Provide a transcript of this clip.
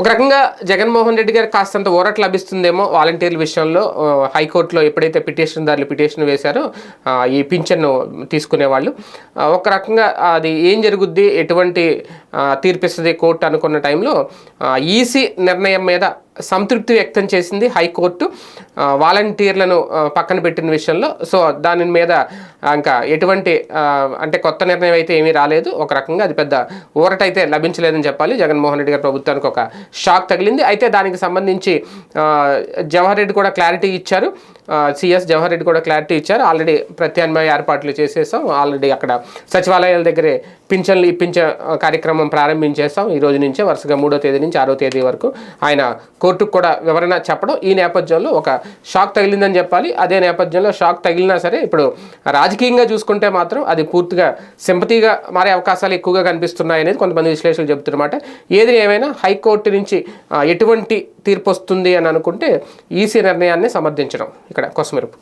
ఒక రకంగా జగన్మోహన్ రెడ్డి గారు కాస్తంత ఊరట లభిస్తుందేమో వాలంటీర్ల విషయంలో హైకోర్టులో ఎప్పుడైతే పిటిషన్దారులు పిటిషన్ వేశారో ఈ పింఛన్ను తీసుకునే వాళ్ళు ఒక రకంగా అది ఏం జరుగుద్ది? ఎటువంటి తీర్పిస్తుంది కోర్టు అనుకున్న టైంలో ఈసీ నిర్ణయం మీద సంతృప్తి వ్యక్తం చేసింది హైకోర్టు వాలంటీర్లను పక్కన పెట్టిన విషయంలో. సో దాని మీద ఇంకా ఎటువంటి అంటే కొత్త నిర్ణయం అయితే ఏమీ రాలేదు. ఒక రకంగా అది పెద్ద ఊరట అయితే లభించలేదని చెప్పాలి. జగన్మోహన్ రెడ్డి గారి ప్రభుత్వానికి ఒక షాక్ తగిలింది. అయితే దానికి సంబంధించి జవహర్ రెడ్డి కూడా క్లారిటీ ఇచ్చారు. సిఎస్ జవహర్ రెడ్డి కూడా క్లారిటీ ఇచ్చారు. ఆల్రెడీ ప్రత్యామ్నాయ ఏర్పాట్లు చేసేసాం. ఆల్రెడీ అక్కడ సచివాలయాల దగ్గరే పింఛన్లు ఇప్పించే కార్యక్రమం ప్రారంభించేస్తాం ఈ రోజు నుంచే వరుసగా మూడో తేదీ నుంచి ఆరో తేదీ వరకు ఆయన కోర్టుకు కూడా వివరణ చెప్పడం ఈ నేపథ్యంలో ఒక షాక్ తగిలిందని చెప్పాలి. అదే నేపథ్యంలో షాక్ తగిలినా సరే ఇప్పుడు రాజకీయంగా చూసుకుంటే మాత్రం అది పూర్తిగా సింపతిగా మారే అవకాశాలు ఎక్కువగా కనిపిస్తున్నాయి అనేది కొంతమంది విశ్లేషకులు చెబుతున్నమాట. ఏది ఏమైనా హైకోర్టు నుంచి ఎటువంటి తీర్పు వస్తుంది అని అనుకుంటే ఈసీ నిర్ణయాన్ని సమర్థించడం ఇక్కడ కొసమెరుపు.